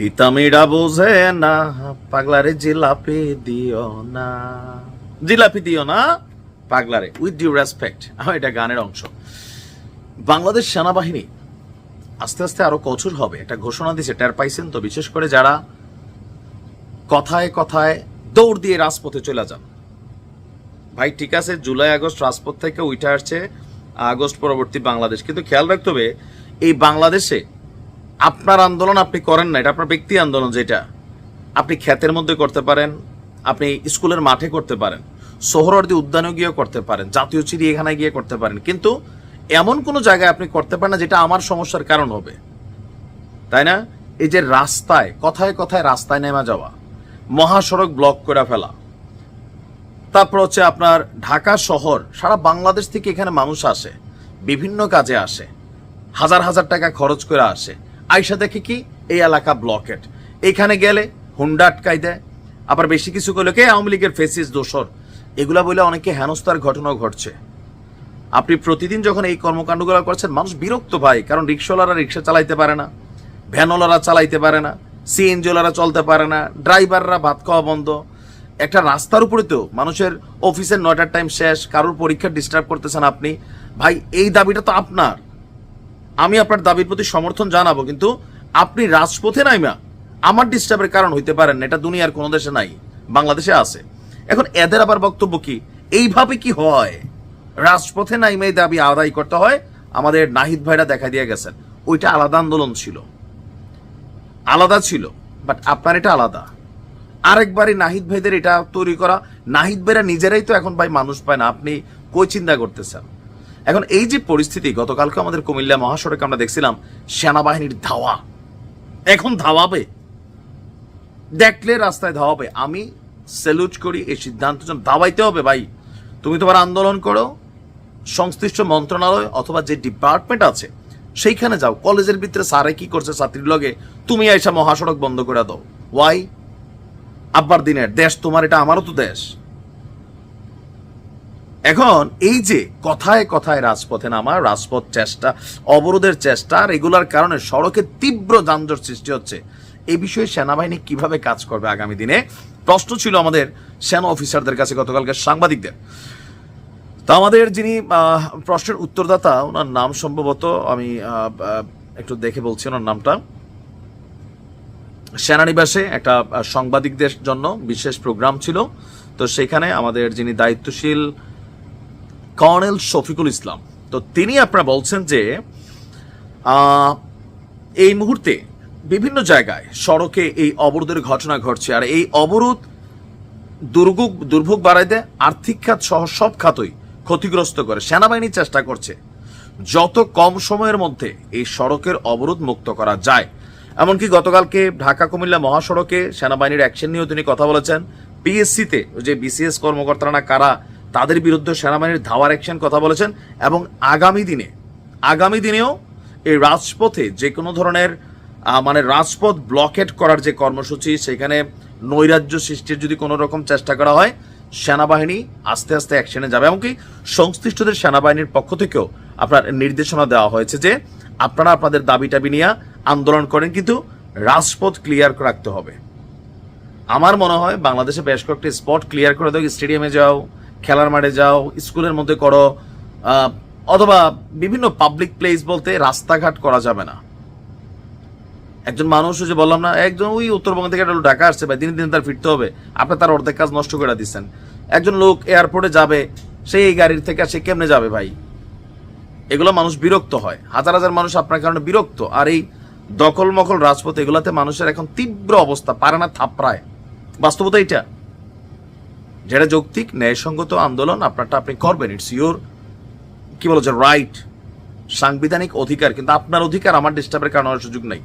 তিতামিরা বোঝে না, পাগলারে জিলাপি দিও না। জিলাপি দিও না, পাগলারে উইথ ডিউ রেসপেক্ট এটা গানের অংশ। বাংলাদেশ সেনাবাহিনী আস্তে আস্তে আরও কঠোর হবে, একটা ঘোষণা দিয়েছে, টের পাইছেন তো, বিশেষ করে যারা কথায় কথায় দৌড় দিয়ে রাজপথে চলে যান। ভাই, ঠিক আছে, জুলাই, আগস্ট রাজপথ থেকে উঠে আসছে, আগস্ট পরবর্তী বাংলাদেশ, কিন্তু খেয়াল রাখতে হবে, এই বাংলাদেশে আপনার আন্দোলন আপনি করেন না, এটা আপনার ব্যক্তি আন্দোলন যেটা। আপনি ক্ষেতের মধ্যে করতে পারেন, আপনি স্কুলের মাঠে করতে পারেন সোহরওয়ার্দী উদ্যানে গিয়ে করতে পারেন, জাতীয় চিড়িয়াখানায় গিয়ে করতে পারেন। কিন্তু এমন কোনো জায়গায় আপনি করতে পারেন না যেটা আমার সমস্যার কারণ হবে। তাই না? এই যে রাস্তায়, কথায় কথায় রাস্তায় নেমে যাওয়া, মহাসড়ক ব্লক করে ফেলা, তারপর হচ্ছে আপনার ঢাকা শহর, সারা বাংলাদেশ থেকে এখানে মানুষ আসে, বিভিন্ন কাজে আসে, হাজার হাজার টাকা খরচ করে আসে আইসা দেখে কি? এই এলাকা ব্লকেট এখানে গেলে হুন্ডা আটকাই দেয়। আবার বেশি কিছু করলে কে? আওয়ামী লীগের ফেসিস দোষর এগুলা বলে অনেকে হেনস্থার ঘটনাও ঘটছে। আপনি প্রতিদিন যখন এই কর্মকাণ্ডগুলো করছেন, মানুষ বিরক্ত ভাই, কারণ রিক্সাওয়ালারা রিক্সা চালাইতে পারে না, ভ্যানওয়ালারা চালাইতে পারে না সিএনজিওয়ালারা চলতে পারে না, ড্রাইভাররা ভাত খাওয়া বন্ধ। একটা রাস্তার উপরে তো মানুষের অফিসের নয়টার টাইম শেষ, কারোর পরীক্ষা ডিস্টার্ব করতেছেন আপনি। ভাই, এই দাবিটা তো আপনার। আমি আপনার দাবির প্রতি সমর্থন জানাব, কিন্তু আপনি রাজপথে নাইমা আমার ডিস্টার্বের কারণ হইতে পারেন এটা দুনিয়ার কোনো দেশে নাই, বাংলাদেশে আছে। এখন এদের আবার বক্তব্য কি? এইভাবে কি হয়? রাজপথে নাইমে দাবি আদায় করতে হয়, আমাদের নাহিদ ভাইরা দেখা দিয়ে গেছেন। ওইটা আলাদা আন্দোলন ছিল। আলাদা ছিল বাট আপনার এটা আলাদা। আরেকবারই নাহিদ ভাইদের এটা তৈরি করা, নাহিদ ভাইরা নিজেরাই তো এখন ভাই মানুষ পায় না, আপনি কই চিন্তা করতেছেন? এখন এই যে পরিস্থিতি, গতকালকে আমাদের কুমিল্লা মহাসড়কে আমরা দেখছিলাম, সেনাবাহিনীর ধাওয়া। এখন ধাওয়াবে। দেখলে রাস্তায় ধাওয়াবে। আমি স্যালুট করি, এই সিদ্ধান্ত দাবাইতে হবে ভাই। তুমি তোমার আন্দোলন করো, সংশ্লিষ্ট মন্ত্রণালয় অথবা যে ডিপার্টমেন্ট আছে, সেইখানে যাও। কলেজের ভিতরে স্যারে কি করছে ছাত্রীর লগে, তুমি আইসা মহাসড়ক বন্ধ করে দাও। ওয়াই আব্বার দিনের দেশ তোমার, এটা আমারও তো দেশ। এখন এই যে কথায় কথায় রাজপথে নামা, রাজপথ চেষ্টা, অবরোধের চেষ্টা আর কারণে সড়কে তীব্র যানজট সৃষ্টি হচ্ছে এই বিষয়ে সেনাবাহিনী কীভাবে কাজ করবে আগামী দিনে? প্রশ্ন ছিল আমাদের সেনা অফিসারদের কাছে গতকালকে সাংবাদিকদের। তা আমাদের যিনি প্রশ্নের উত্তরদাতা, ওনার নাম সম্ভবত আমি একটু দেখে বলছি ওনার নামটা। সেনানিবাসে একটা সাংবাদিকদের জন্য বিশেষ প্রোগ্রাম ছিল। তো সেখানে আমাদের যিনি দায়িত্বশীল কর্নেল শফিকুল ইসলাম। তো তিনি আপনারা বলছেন যে এই মুহূর্তে বিভিন্ন জায়গায় সড়কে এই অবরোধের ঘটনা ঘটছে। আর এই অবরোধ দুর্ভোগ দুর্ভোগ বাড়াই দেয়, আর্থিক খাত সহ সব খাতই ক্ষতিগ্রস্ত করে। সেনাবাহিনী চেষ্টা করছে যত কম সময়ের মধ্যে এই সড়কের অবরোধ মুক্ত করা যায়। এমনকি গতকালকে ঢাকা, কুমিল্লা মহাসড়কে সেনাবাহিনীর অ্যাকশন নিয়েও তিনি কথা বলেছেন। পিএসসিতে যে বিসিএস কর্মকর্তারা কারা তাদের বিরুদ্ধে সেনাবাহিনীর ধাওয়ার অ্যাকশন কথা বলেছেন এবং আগামী দিনে, আগামী দিনেও এই রাজপথে যে কোনো ধরনের মানে রাজপথ ব্লকেট করার যে কর্মসূচি, সেখানে নৈরাজ্য সৃষ্টির যদি কোনো রকম চেষ্টা করা হয়, সেনাবাহিনী আস্তে আস্তে অ্যাকশনে যাবে। এমনকি সংশ্লিষ্টদের সেনাবাহিনীর পক্ষ থেকেও আপনার নির্দেশনা দেওয়া হয়েছে যে আপনারা আপনাদের দাবি টাবি নিয়ে আন্দোলন করেন, কিন্তু রাজপথ ক্লিয়ার রাখতে হবে। আমার মনে হয় বাংলাদেশে বেশ কয়েকটি স্পট ক্লিয়ার করে দাও স্টেডিয়ামে যাও খেলার মাঠে যাও, স্কুলের মধ্যে করো অথবা বিভিন্ন পাবলিক প্লেস বলতে রাস্তাঘাট করা যাবে না। একজন মানুষ যে বললাম না, একজন ওই উত্তরবঙ্গ থেকে একটা ঢাকা আসছে, ভাই, দিনে দিনে তার ফিরতে হবে। আপনি তার অর্ধেক কাজ নষ্ট করে দিচ্ছেন একজন লোক এয়ারপোর্টে যাবে সেই এই গাড়ির থেকে সে কেমনে যাবে, ভাই? এগুলো মানুষ বিরক্ত হয়। হাজার হাজার মানুষ আপনার কারণে বিরক্ত। আর এই দখল মখল রাজপথ, এগুলাতে মানুষের এখন তীব্র অবস্থা পারে না থাপড়ায়। বাস্তবতা এটা যেটা যৌক্তিক, ন্যায়সঙ্গত আন্দোলন আপনারটা আপনি করবেন ইটস ইউর কি বলো যে রাইট সাংবিধানিক অধিকার, কিন্তু আপনার অধিকার আমার ডিস্টার্বের কারণ হওয়ার সুযোগ নেই।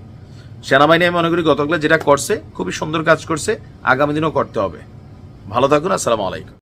সেনাবাহিনী আমি মনে করি গতকালে যেটা করছে, খুবই সুন্দর কাজ করছে, আগামী দিনও করতে হবে। ভালো থাকুন, আসসালামু আলাইকুম।